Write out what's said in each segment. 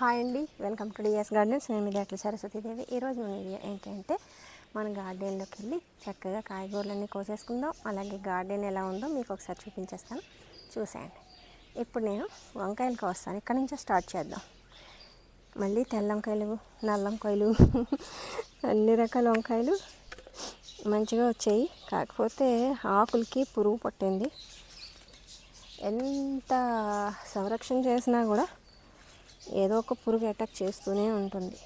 Hi అండి welcome to DS gardens. నేను మీ దాంట్లో సరస్వతీదేవి. ఈరోజు మన వీడియో ఏంటంటే మన గార్డెన్లోకి వెళ్ళి చక్కగా కాయగూరలన్నీ కోసేసుకుందాం. అలాగే గార్డెన్ ఎలా ఉందో మీకు ఒకసారి చూపించేస్తాను. చూసేయండి. ఇప్పుడు నేను వంకాయలు కోస్తాను. ఇక్కడ నుంచే స్టార్ట్ చేద్దాం. మళ్ళీ తెల్ల వంకాయలు నల్ల వంకాయలు అన్ని రకాల వంకాయలు మంచిగా వచ్చాయి. కాకపోతే ఆకులకి పురుగు పట్టింది. ఎంత సంరక్షణ చేసినా కూడా ఏదో ఒక పురుగు అటాక్ చేస్తూనే ఉంటుంది.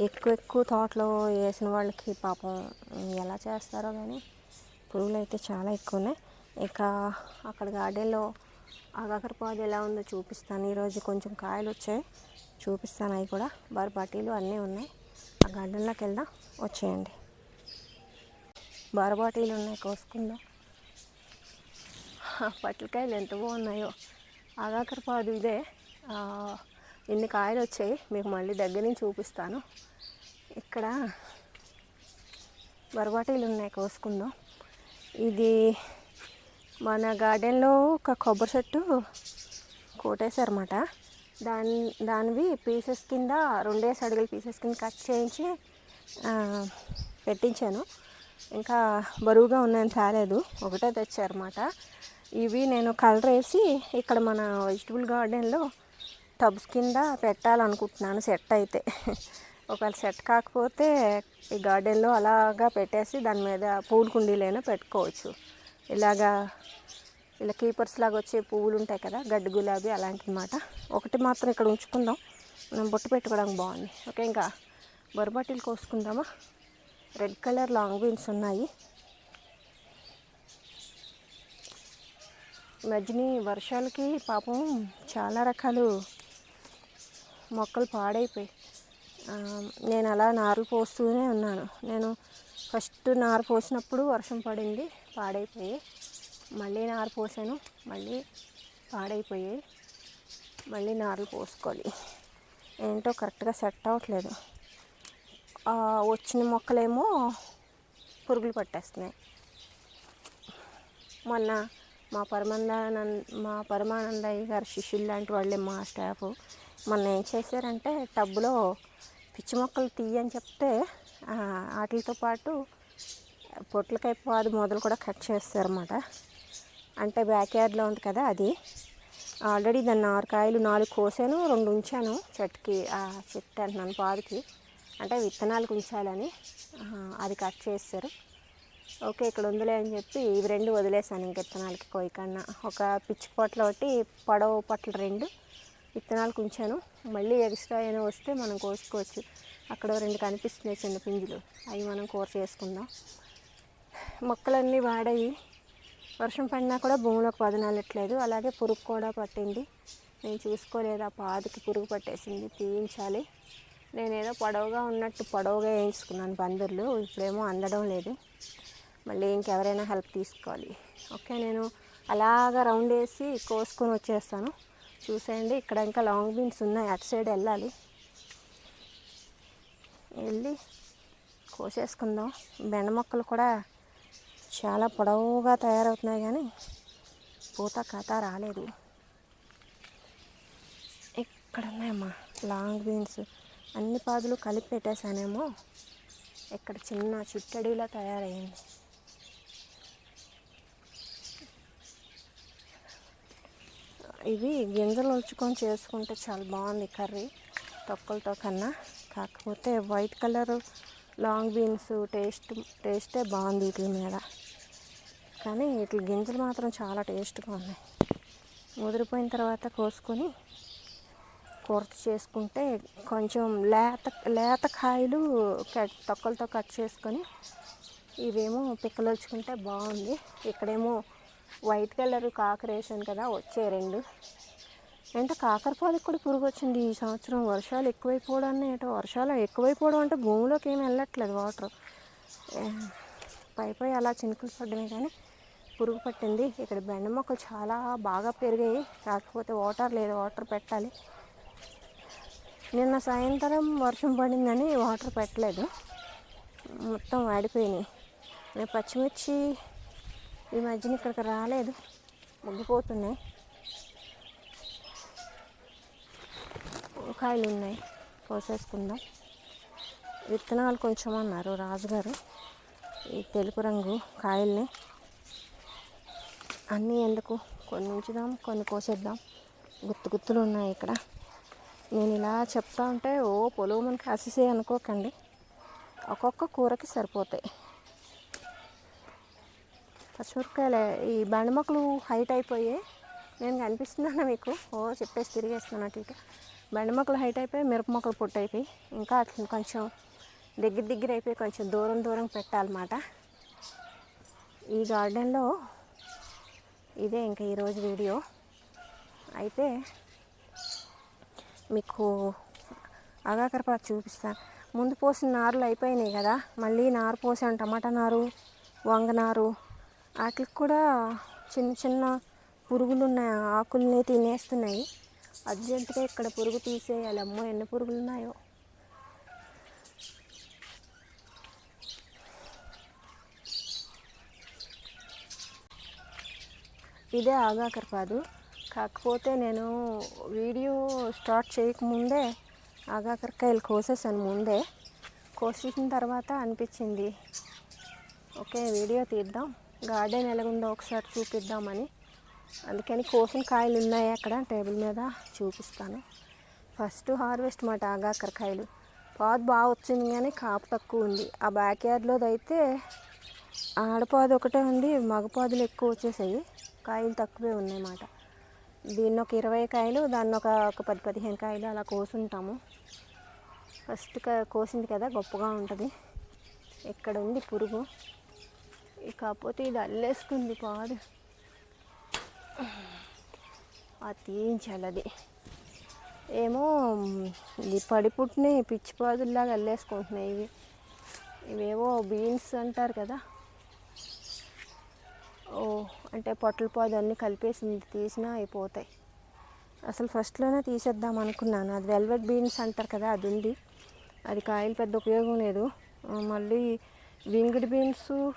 ఎక్కువ ఎక్కువ తోటలో వేసిన వాళ్ళకి పాపం ఎలా చేస్తారో కానీ పురుగులు అయితే చాలా ఎక్కువ ఉన్నాయి ఇక అక్కడ గార్డెన్లో ఆగాకరపాదు ఎలా ఉందో చూపిస్తాను. ఈరోజు కొంచెం కాయలు వచ్చాయి. చూపిస్తాను అవి కూడా. బరబాటీలు అన్నీ ఉన్నాయి. ఆ గార్డెన్లోకి వెళ్దాం. వచ్చేయండి. బరబాటీలు ఉన్నాయి కోసుకుందాం. పట్లకాయలు ఎంత బాగున్నాయో. ఆగాకరపాదు ఇదే. ఇన్ని కాయలు వచ్చాయి. మీకు మళ్ళీ దగ్గర నుంచి చూపిస్తాను. ఇక్కడ బరబాటీలు ఉన్నాయి కోసుకుందాం. ఇది మన గార్డెన్లో ఒక కొబ్బరి చెట్టు కోటేశారన్నమాట. దాని దానివి పీసెస్ కింద రెండేసి అడుగుల పీసెస్ కింద కట్ చేయించి పెట్టించాను. ఇంకా బరువుగా ఉన్నాయని తేలేదు. ఒకటే తెచ్చారన్నమాట. ఇవి నేను కలర్ వేసి ఇక్కడ మన వెజిటబుల్ గార్డెన్లో టబ్స్ కింద పెట్టాలనుకుంటున్నాను సెట్ అయితే. ఒకవేళ సెట్ కాకపోతే ఈ గార్డెన్లో అలాగా పెట్టేసి దాని మీద పూల కుండీలైనా పెట్టుకోవచ్చు. ఇలాగా ఇలా కీపర్స్ లాగా వచ్చే పువ్వులు ఉంటాయి కదా గడ్డి గులాబీ అలాంటిమాట. ఒకటి మాత్రం ఇక్కడ ఉంచుకుందాం. మనం బొట్టు పెట్టుకోవడానికి బాగుంది. ఓకే ఇంకా బొరబాటీలు కోసుకుందామా? రెడ్ కలర్ లాంగ్ బీన్స్ ఉన్నాయి. మధ్యని వర్షాలకి పాపం చాలా రకాలు మొక్కలు పాడైపోయి. నేను అలా నారు పోస్తూనే ఉన్నాను. నేను ఫస్ట్ నారు పోసినప్పుడు వర్షం పడింది పాడైపోయి. మళ్ళీ నారు పోసాను మళ్ళీ పాడైపోయి. మళ్ళీ నారులు పోసుకోవాలి. ఏంటో కరెక్ట్గా సెట్ అవ్వట్లేదు. వచ్చిన మొక్కలేమో పురుగులు పట్టేస్తున్నాయి. మొన్న మా పరమానంద మా పరమానందయ్య గారి శిష్యులు లాంటి వాళ్ళే మా స్టాఫ్. మొన్న ఏం చేశారంటే టబ్బులో పిచ్చి మొక్కలు తీయని చెప్తే వాటితో పాటు పొట్లకాయ పాదు మొదలు కూడా కట్ చేస్తారన్నమాట. అంటే బ్యాక్ యార్డ్లో ఉంది కదా అది. ఆల్రెడీ దాన్ని ఆరు కాయలు నాలుగు కోసాను రెండు ఉంచాను చెట్టుకి ఆ చెట్టు అంటున్నాను పాదుకి. అంటే విత్తనాలకు ఉంచాలని అది కట్ చేస్తారు. ఓకే ఇక్కడ ఉందిలే అని చెప్పి ఇవి రెండు వదిలేసాను ఇంక విత్తనాలకి కోయకన్నా ఒక పిచ్చి పొట్ల ఒకటి పొడవు పొట్ల రెండు విత్తనాలకు ఉంచాను. మళ్ళీ ఎక్స్ట్రా అయినా వస్తే మనం కోసుకోవచ్చు. అక్కడ రెండు కనిపిస్తున్నాయి చిన్న పింజులు. అవి మనం కూర చేసుకుందాం. మొక్కలన్నీ వాడాయి. వర్షం పడినా కూడా భూమిలోకి పదనాలట్లేదు అలాగే పురుగు కూడా పట్టింది. నేను చూసుకోలేదు. ఆ పాదికి పురుగు పట్టేసింది. తీయించాలి. నేనేదో పొడవుగా ఉన్నట్టు పొడవుగా వేయించుకున్నాను పందిర్లు ఇప్పుడేమో అందడం లేదు. మళ్ళీ ఇంకెవరైనా హెల్ప్ తీసుకోవాలి. ఓకే నేను అలాగా రౌండ్ వేసి కోసుకొని వచ్చేస్తాను. చూసేయండి ఇక్కడ ఇంకా లాంగ్ బీన్స్ ఉన్నాయి అటు సైడ్ వెళ్ళాలి. వెళ్ళి కోసేసుకుందాం. బెండ మొక్కలు కూడా చాలా పొడవుగా తయారవుతున్నాయి కానీ పూత కథ రాలేదు. ఇక్కడ ఉన్నాయమ్మా లాంగ్ బీన్స్? అన్ని పాదులు కలిపి పెట్టేశానేమో. ఇక్కడ చిన్న చుట్టడిలా తయారయ్యింది ఇవి గింజలు ఉంచుకొని చేసుకుంటే చాలా బాగుంది కర్రీ. తొక్కలతో కన్నా. కాకపోతే white colour long beans taste టేస్టే బాగుంది వీటి మీద. కానీ వీటి గింజలు మాత్రం చాలా టేస్ట్గా ఉన్నాయి. ముదిరిపోయిన తర్వాత కోసుకొని కూర చేసుకుంటే కొంచెం లేత లేత కాయలు కట్ తొక్కలతో కట్ చేసుకొని ఇవేమో పిక్కలు వచ్చుకుంటే బాగుంది. ఇక్కడేమో వైట్ కలర్ కాకర వేసాను కదా వచ్చే రెండు. అంటే కాకరపాలకు కూడా పురుగు వచ్చింది ఈ సంవత్సరం? వర్షాలు ఎక్కువైపోవడాన్ని ఏటో వర్షాలు ఎక్కువైపోవడం అంటే భూమిలోకి ఏమి వెళ్ళట్లేదు వాటర్. పై పై అలా చినుకులు పడ్డమే కానీ పురుగు పట్టింది. ఇక్కడ బెండ మొక్కలు చాలా బాగా పెరిగాయి. కాకపోతే వాటర్ లేదు వాటర్ పెట్టాలి. నిన్న సాయంత్రం వర్షం పడిందని వాటర్ పెట్టలేదు. మొత్తం ఆడిపోయినాయి. పచ్చిమిర్చి ఈ మధ్యన ఇక్కడికి రాలేదు. ముగ్గిపోతున్నాయి. కాయలు ఉన్నాయి. కోసేసుకుందాం. విత్తనాలు కొంచెం అన్నారు రాజుగారు. ఈ తెలుపు రంగు కాయల్ని అన్నీ ఎందుకు? కొన్ని ఉంచుదాం కొన్ని కోసేద్దాం. గుత్తు గుత్తులు ఉన్నాయి ఇక్కడ. నేను ఇలా చెప్తా ఉంటే ఓ పొలవు మనకి కాసేసే అనుకోకండి. ఒక్కొక్క కూరకి సరిపోతాయి. పచ్చిమిరపకాయలు ఈ బండి మొక్కలు హైట్ అయిపోయి నేను కనిపిస్తున్నాను మీకు? ఓ చెప్పేసి తిరిగేస్తున్నాను అటు ఇటు. బండి మొక్కలు హైట్ అయిపోయి మిరప మొక్కలు పొట్టు అయిపోయి ఇంకా అట్లా కొంచెం దగ్గర దగ్గర అయిపోయి కొంచెం దూరం దూరం పెట్టాలన్నమాట. ఈ గార్డెన్లో ఇదే ఇంకా ఈరోజు వీడియో. అయితే మీకు అగాకరపాకు చూపిస్తాను. ముందు పోసిన నారులు అయిపోయినాయి కదా మళ్ళీ నారు పోసాను. టమాటా నారు వంగ నారు వాటికి కూడా చిన్న చిన్న పురుగులు ఉన్నాయి ఆకుల్ని తినేస్తున్నాయి. అర్జెంటుగా ఇక్కడ పురుగు తీసేయాలి. అమ్మో ఎన్ని పురుగులు ఉన్నాయో ఇదే ఆగాకరపాదు కాకపోతే నేను వీడియో స్టార్ట్ చేయకముందే ఆగాకరకాయలు కోసేసాను ముందే. కోసేసిన తర్వాత అనిపించింది. ఓకే వీడియో తీద్దాం. గార్డెన్ ఎలాగుందో ఒకసారి చూపిద్దామని. అందుకని కోసిన కాయలు ఉన్నాయి అక్కడ టేబుల్ మీద చూపిస్తాను. ఫస్ట్ హార్వెస్ట్ మాట ఆగాకరకాయలు పాదు బాగా వచ్చింది కానీ కాపు తక్కువ ఉంది. ఆ బ్యాక్ యార్డ్లోది అయితే ఆడపాదు ఒకటే ఉంది మగపాదులు ఎక్కువ వచ్చేసాయి. కాయలు తక్కువే ఉన్నాయి అన్నమాట దీన్ని ఒక ఇరవై కాయలు దాన్ని ఒక ఒక పది పదిహేను కాయలు అలా కోసుంటాము. ఫస్ట్ కోసింది కదా గొప్పగా ఉంటుంది. ఇక్కడ ఉంది పురుగు? కాకపోతే ఇది అల్లేసుకుంది పాడు. అది తీయించాలి అది? ఏమో ఇది పడిపుట్టిని పిచ్చి పాదుల్లాగా అల్లేసుకుంటున్నాయి ఇవి. ఇవేవో బీన్స్ అంటారు కదా. ఓ అంటే పొట్టల పాదు అన్నీ కలిపేసింది తీసినా అయిపోతాయి. అసలు ఫస్ట్లోనే తీసేద్దాం అనుకున్నాను. అది వెల్వెట్ బీన్స్ అంటారు కదా అది ఉంది. అది కాయలు పెద్ద ఉపయోగం లేదు. మళ్ళీ winged beans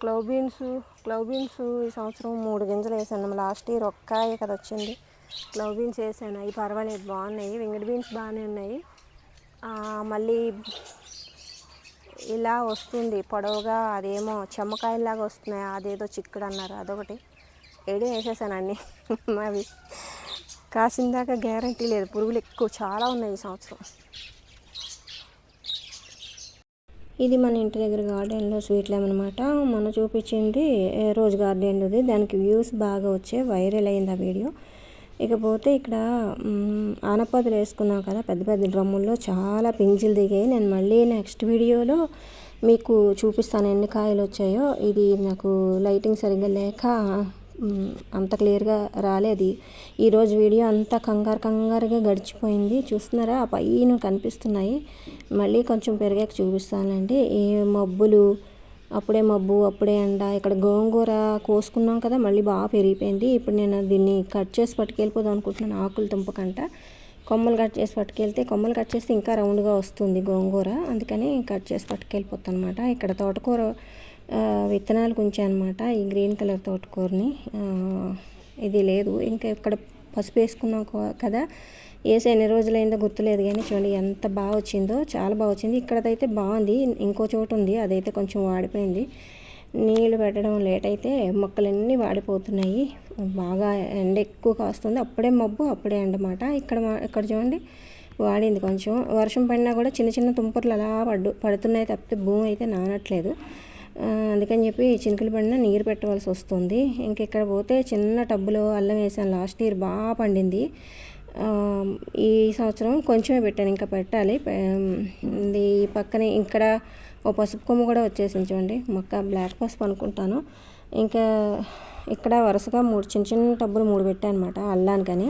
clove beans clove beans ఈ సంవత్సరం మూడు గింజలు వేసాను. లాస్ట్ ఇయర్ ఒక్కాయ కదా వచ్చింది. క్లవ్ బీన్స్ వేసాను. అవి పర్వాలేదు బాగున్నాయి. వింగిడ్ బీన్స్ బాగానే ఉన్నాయి. మళ్ళీ ఇలా వస్తుంది పొడవుగా అదేమో చెమ్మకాయలాగా వస్తున్నాయి. అదేదో చిక్కుడు అన్నారు. అదొకటి. ఏడు వేసేసాను అవి కాసిందాక గ్యారంటీ లేదు. పురుగులు ఎక్కువ చాలా ఉన్నాయి ఈ సంవత్సరం. ఇది మన ఇంటి దగ్గర గార్డెన్లో స్వీట్ లెమన్ అనమాట మొన్న చూపించింది ఏ, రోజ్ గార్డెన్ది దానికి వ్యూస్ బాగా వచ్చే వైరల్ అయింది ఆ వీడియో. ఇకపోతే ఇక్కడ మ్, ఆనపదులు వేసుకున్నాం కదా పెద్ద పెద్ద డ్రమ్ముల్లో చాలా పింజులు దిగాయి. నేను మళ్ళీ నెక్స్ట్ వీడియోలో మీకు చూపిస్తాను ఎన్ని కాయలు వచ్చాయో. ఇది నాకు లైటింగ్ సరిగ్గా లేక అంత క్లియర్గా రాలేదు ఈరోజు వీడియో అంతా కంగారు కంగారుగా గడిచిపోయింది. చూస్తున్నారా? ఆ పైన కనిపిస్తున్నాయి. మళ్ళీ కొంచెం పెరిగాక చూపిస్తానండి ఈ మబ్బులు అప్పుడే మబ్బు అప్పుడే ఎండ ఇక్కడ గోంగూర కోసుకున్నాం కదా మళ్ళీ బాగా పెరిగిపోయింది. ఇప్పుడు నేను దీన్ని కట్ చేసి పట్టుకెళ్ళిపోదాం అనుకుంటున్నాను ఆకులు తుంపకంట కొమ్మలు కట్ చేసి పట్టుకెళ్తే కొమ్మలు కట్ చేస్తే ఇంకా రౌండ్గా వస్తుంది గోంగూర. అందుకని కట్ చేసి పట్టుకెళ్ళిపోతాను అనమాట ఇక్కడ తోటకూర ఆ, విత్తనాలు ఉంచానమాట ఈ గ్రీన్ కలర్ తోటకూరని. ఇది లేదు. ఇంకా ఇక్కడ పసుపు వేసుకున్నాం కో- కదా. వేసి ఎన్ని రోజులైందో గుర్తులేదు కానీ చూడండి ఎంత బాగా వచ్చిందో చాలా బాగా వచ్చింది. ఇక్కడదైతే బాగుంది. ఇంకో చోటు ఉంది. అదైతే కొంచెం వాడిపోయింది. నీళ్ళు పెట్టడం లేట్ అయితే మొక్కలన్నీ వాడిపోతున్నాయి. బాగా ఎండ ఎక్కువ కాస్తుంది. అప్పుడే మబ్బు అప్పుడే ఎండమాట ఇక్కడ మా- ఇక్కడ చూడండి. వాడింది కొంచెం. వర్షం పడినా కూడా చిన్న చిన్న తుంపర్లు అలా పడ్డు పడుతున్నాయి తప్పితే భూమి అయితే నానట్లేదు. అందుకని చెప్పి చినుకులు పడిన నీరు పెట్టవలసి వస్తుంది. ఇంక ఇక్కడ పోతే చిన్న టబ్బులో అల్లం వేసాను. లాస్ట్ ఇయర్ బాగా పండింది. ఈ సంవత్సరం కొంచెమే పెట్టాను. ఇంకా పెట్టాలి. ఈ పక్కనే ఇక్కడ ఓ పసుపు కొమ్మ కూడా వచ్చేసింది చూడండి. మొక్క బ్లాక్ పసుపు అనుకుంటాను. ఇంకా ఇక్కడ వరుసగా మూడు చిన్న చిన్న టబ్బులు మూడు పెట్టాను అనమాట అల్లానికని.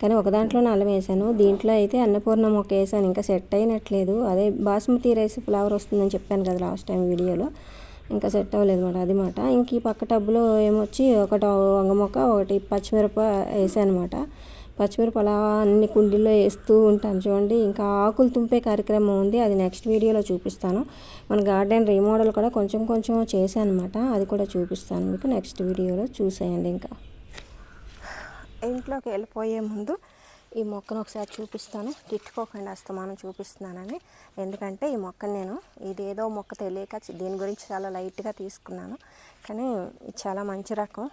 కానీ ఒక దాంట్లోనే అల్లం వేసాను. దీంట్లో అయితే అన్నపూర్ణ మొక్క వేసాను. ఇంకా సెట్ అయినట్లేదు. అదే బాస్మతి రైస్ ఫ్లవర్ వస్తుందని చెప్పాను కదా లాస్ట్ టైం వీడియోలో. ఇంకా సెట్ అవ్వలేదు అనమాట అది మాట. ఇంక ఈ పక్క టబ్లో ఏమొచ్చి ఒకటి వంగ మొక్క ఒకటి పచ్చిమిరప వేసానమాట. అనమాట పచ్చిమిరప అలా అన్ని కుండీల్లో వేస్తూ ఉంటాను చూడండి. ఇంకా ఆకులు తుంపే కార్యక్రమం ఉంది. అది నెక్స్ట్ వీడియోలో చూపిస్తాను. మన గార్డెన్ రీమోడల్ కూడా కొంచెం కొంచెం చేశాను అనమాట అది కూడా చూపిస్తాను మీకు నెక్స్ట్ వీడియోలో. చూసేయండి ఇంకా. ఇంట్లోకి వెళ్ళిపోయే ముందు ఈ మొక్కను ఒకసారి చూపిస్తాను. తిట్టుకోకుండా అస్తమానం చూపిస్తున్నానని. ఎందుకంటే ఈ మొక్కను నేను ఇదేదో మొక్క తెలియక దీని గురించి చాలా లైట్గా తీసుకున్నాను. కానీ ఇది చాలా మంచి రకం.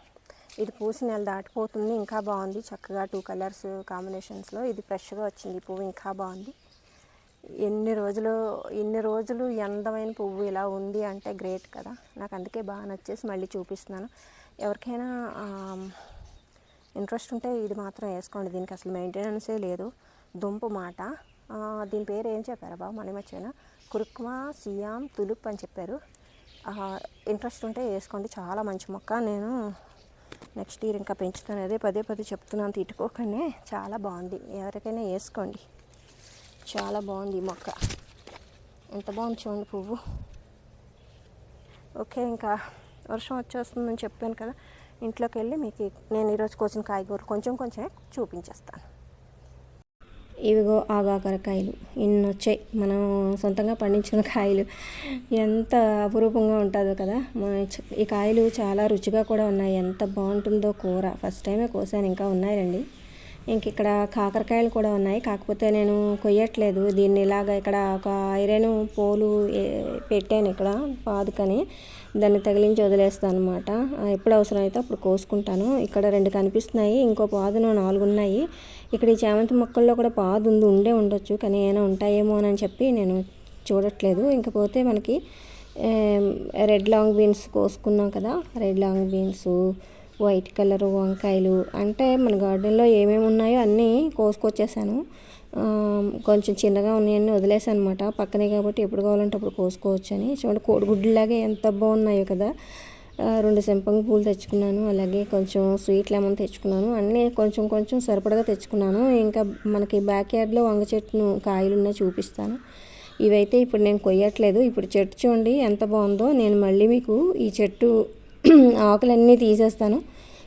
ఇది పూసి నెల దాటిపోతుంది ఇంకా బాగుంది. చక్కగా టూ కలర్స్ కాంబినేషన్స్లో ఇది ఫ్రెష్గా వచ్చింది ఈ పువ్వు ఇంకా బాగుంది. ఎన్ని రోజులు ఎన్ని రోజులు అందమైన పువ్వు ఇలా ఉంది అంటే గ్రేట్ కదా. నాకు అందుకే బాగా నచ్చేసి మళ్ళీ చూపిస్తున్నాను. ఎవరికైనా ఇంట్రెస్ట్ ఉంటే ఇది మాత్రం వేసుకోండి. దీనికి అసలు మెయింటెనెన్సే లేదు. దుంపు మాట. దీని పేరు ఏం చెప్పారు బాబు? మన మర్చిపోయినా కురుక్మా సియామ్ తులుప్ అని చెప్పారు. ఇంట్రెస్ట్ ఉంటే వేసుకోండి. చాలా మంచి మొక్క. నేను నెక్స్ట్ ఇయర్ ఇంకా పెంచుతాను. అదే పదే పదే చెప్తున్నాను. తిట్టుకోకనే చాలా బాగుంది. ఎవరికైనా వేసుకోండి. చాలా బాగుంది ఈ మొక్క. ఎంత బాగుంది చూడండి పువ్వు. ఓకే ఇంకా వర్షం వచ్చేస్తుందని చెప్పాను కదా. ఇంట్లోకి వెళ్ళి మీకు నేను ఈరోజు కోసిన కాయగూరలు కొంచెం కొంచెం చూపించేస్తాను. ఇవిగో ఆగాకరకాయలు ఇన్ని వచ్చాయి మనం సొంతంగా పండించిన కాయలు. ఎంత అపురూపంగా ఉంటుందో కదా. ఈ కాయలు చాలా రుచిగా కూడా ఉన్నాయి. ఎంత బాగుంటుందో కూర. ఫస్ట్ టైమే కోసాను ఇంకా ఉన్నాయండి ఇంక ఇక్కడ కాకరకాయలు కూడా ఉన్నాయి. కాకపోతే నేను కొయ్యట్లేదు. దీన్ని ఇలాగ ఇక్కడ ఒక ఐరన్ పోలు పెట్టాను ఇక్కడ పాదుకని. దాన్ని తగిలించి వదిలేస్తాను అనమాట ఎప్పుడు అవసరం అయితే అప్పుడు కోసుకుంటాను. ఇక్కడ రెండు కనిపిస్తున్నాయి ఇంకో పాదును నాలుగు ఉన్నాయి. ఇక్కడ ఈ చామంతి మొక్కల్లో కూడా పాదు ఉంది ఉండే ఉండొచ్చు కానీ ఏమైనా ఉంటాయేమో అని చెప్పి నేను చూడట్లేదు. ఇంకపోతే మనకి రెడ్ లాంగ్ బీన్స్ కోసుకున్నాం కదా red long beans white colour వంకాయలు అంటే మన గార్డెన్లో ఏమేమి ఉన్నాయో అన్నీ కోసుకొచ్చేసాను. కొంచెం చిన్నగా ఉన్నాయని వదిలేసాను అనమాట పక్కనే కాబట్టి ఎప్పుడు కావాలంటే అప్పుడు కోసుకోవచ్చు అని చూడండి కోడిగుడ్డులాగే ఎంత బాగున్నాయో కదా. రెండు సెంపంగి పూలు తెచ్చుకున్నాను అలాగే కొంచెం స్వీట్ లెమన్ తెచ్చుకున్నాను అన్నీ కొంచెం కొంచెం సరిపడగా తెచ్చుకున్నాను. ఇంకా మనకి బ్యాక్ యార్డ్లో వంగ చెట్టును కాయలు ఉన్నాయి చూపిస్తాను. ఇవైతే ఇప్పుడు నేను కొయ్యట్లేదు. ఇప్పుడు చెట్టు చూడండి ఎంత బాగుందో. నేను మళ్ళీ మీకు ఈ చెట్టు ఆకులన్నీ తీసేస్తాను.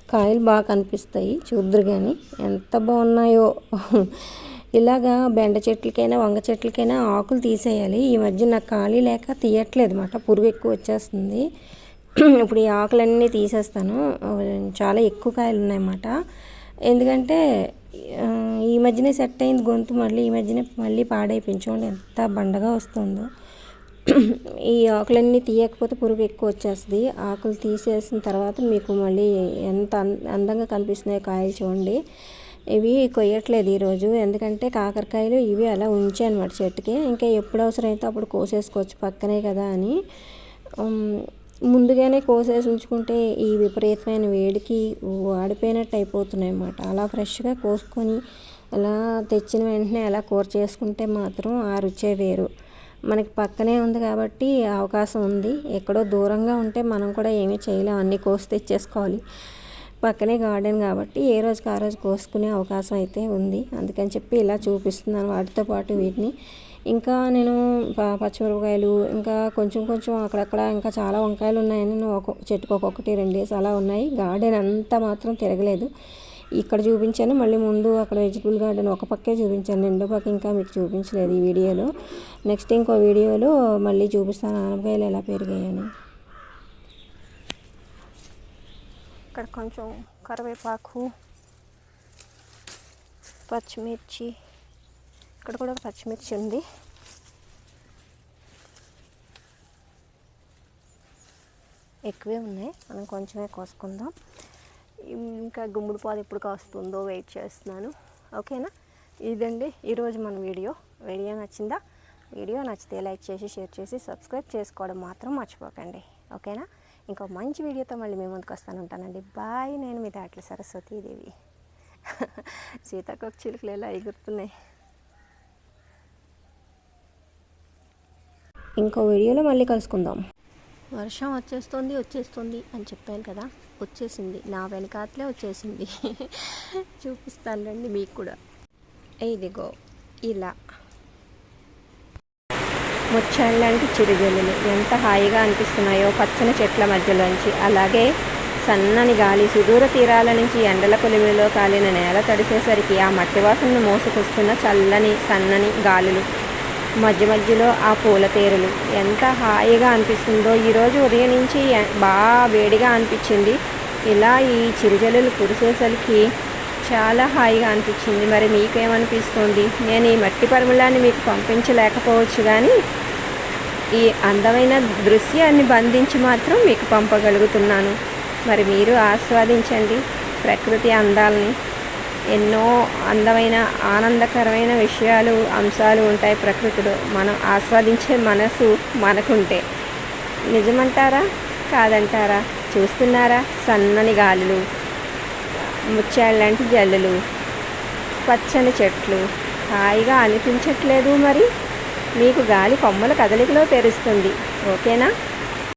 కాయలు బాగా కనిపిస్తాయి చూద్దరు కానీ ఎంత బాగున్నాయో. ఇలాగా బెండ చెట్లకైనా వంగ చెట్లకైనా ఆకులు తీసేయాలి. ఈ మధ్య నాకు ఖాళీ లేక తీయట్లేదు అనమాట పురుగు ఎక్కువ వచ్చేస్తుంది. ఇప్పుడు ఈ ఆకులన్నీ తీసేస్తాను. చాలా ఎక్కువ కాయలు ఉన్నాయన్నమాట ఎందుకంటే ఈ మధ్యనే సెట్ అయింది గొంతు. మళ్ళీ ఈ మధ్యనే మళ్ళీ పాడైపించుకోండి ఎంత బండగా వస్తుందో. ఈ ఆకులన్నీ తీయకపోతే పురుగు ఎక్కువ వచ్చేస్తుంది. ఆకులు తీసేసిన తర్వాత మీకు మళ్ళీ ఎంత అందంగా కనిపిస్తున్నాయో కాయలు చూడండి. ఇవి కొయ్యట్లేదు ఈరోజు. ఎందుకంటే కాకరకాయలు ఇవి అలా ఉంచాయి అనమాట చెట్టుకి. ఇంకా ఎప్పుడు అవసరమైతే అప్పుడు కోసేసుకోవచ్చు పక్కనే కదా అని. ముందుగానే కోసేసి ఉంచుకుంటే ఈ విపరీతమైన వేడికి వాడిపోయినట్టు అయిపోతున్నాయి అన్నమాట అలా ఫ్రెష్గా కోసుకొని అలా తెచ్చిన వెంటనే అలా కూర చేసుకుంటే మాత్రం ఆ రుచే వేరు. మనకి పక్కనే ఉంది కాబట్టి అవకాశం ఉంది. ఎక్కడో దూరంగా ఉంటే మనం కూడా ఏమీ చేయలేం. అన్నీ కోసి తెచ్చేసుకోవాలి. పక్కనే గార్డెన్ కాబట్టి ఏ రోజుకి ఆ రోజు కోసుకునే అవకాశం అయితే ఉంది. అందుకని చెప్పి ఇలా చూపిస్తున్నాను వాటితో పాటు వీటిని. ఇంకా నేను ప- పచ్చిమిరపకాయలు ఇంకా కొంచెం కొంచెం అక్కడక్కడ ఇంకా చాలా వంకాయలు ఉన్నాయని నేను ఒక చెట్టుకు ఒక్కొక్కటి రెండేసి అలా ఉన్నాయి. గార్డెన్ అంతా మాత్రం తిరగలేదు. ఇక్కడ చూపించాను మళ్ళీ ముందు అక్కడ వెజిటబుల్ గార్డెన్ ఒక పక్కే చూపించాను రెండో పక్క ఇంకా మీకు చూపించలేదు ఈ వీడియోలో. నెక్స్ట్ ఇంకో వీడియోలో మళ్ళీ చూపిస్తాను ఆనపకాయలు ఎలా పెరిగాయని. ఇక్కడ కొంచెం కరివేపాకు పచ్చిమిర్చి ఇక్కడ కూడా పచ్చిమిర్చి ఉంది. ఎక్కువే ఉన్నాయి మనం కొంచెమే కోసుకుందాం. ఇంకా గుమ్మడి పాలు ఎప్పుడు కాస్తుందో వెయిట్ చేస్తున్నాను. ఓకేనా? ఇదండి ఈరోజు మన వీడియో. వీడియో నచ్చిందా? వీడియో నచ్చితే లైక్ చేసి షేర్ చేసి సబ్స్క్రైబ్ చేసుకోవడం మాత్రం మర్చిపోకండి. ఓకేనా? ఇంకో మంచి వీడియోతో మళ్ళీ మీ ముందుకు వస్తాను ఉంటానండి. బాయ్ నేను మీ దాట్ల సరస్వతీదేవి సీతాకోక చిలుకలు ఎలా ఎగురుతున్నాయి? ఇంకో వీడియోలో మళ్ళీ కలుసుకుందాం. వర్షం వచ్చేస్తుంది వచ్చేస్తుంది అని చెప్పాను కదా? వచ్చేసింది. నా వెనకాతలే వచ్చేసింది. చూపిస్తాను రండి మీకు కూడా. ఇదిగో ఇలా. ముచ్చాళ్ళంటి చిరుజల్లులు. ఎంత హాయిగా అనిపిస్తున్నాయో పచ్చని చెట్ల మధ్యలోంచి. అలాగే సన్నని గాలి సుదూర తీరాల నుంచి ఎండల కొలిమిలో కాలిన నేల తడిసేసరికి ఆ మట్టి వాసనను మోసుకొస్తున్న చల్లని సన్నని గాలులు. మధ్య మధ్యలో ఆ పూల తేరులు. ఎంత హాయిగా అనిపిస్తుందో ఈరోజు ఉదయం నుంచి బాగా వేడిగా అనిపించింది. ఇలా ఈ చిరుజల్లులు కురిసేసరికి చాలా హాయిగా అనిపించింది. మరి మీకేమనిపిస్తుంది? నేను ఈ మట్టి పరిమళాన్ని మీకు పంపించలేకపోవచ్చు కానీ ఈ అందమైన దృశ్యాన్ని బంధించి మాత్రం మీకు పంపగలుగుతున్నాను. మరి మీరు ఆస్వాదించండి. ప్రకృతి అందాలని. ఎన్నో అందమైన ఆనందకరమైన విషయాలు అంశాలు ఉంటాయి ప్రకృతిలో. మనం ఆస్వాదించే మనసు మనకుంటే. నిజమంటారా? కాదంటారా? చూస్తున్నారా? సన్నని గాలులు ముత్యాలు లాంటి జల్లులు పచ్చని చెట్లు. హాయిగా అనిపించట్లేదు మరి? మీకు గాలి కొమ్మల కదలికలో తెరుస్తుంది. ఓకేనా?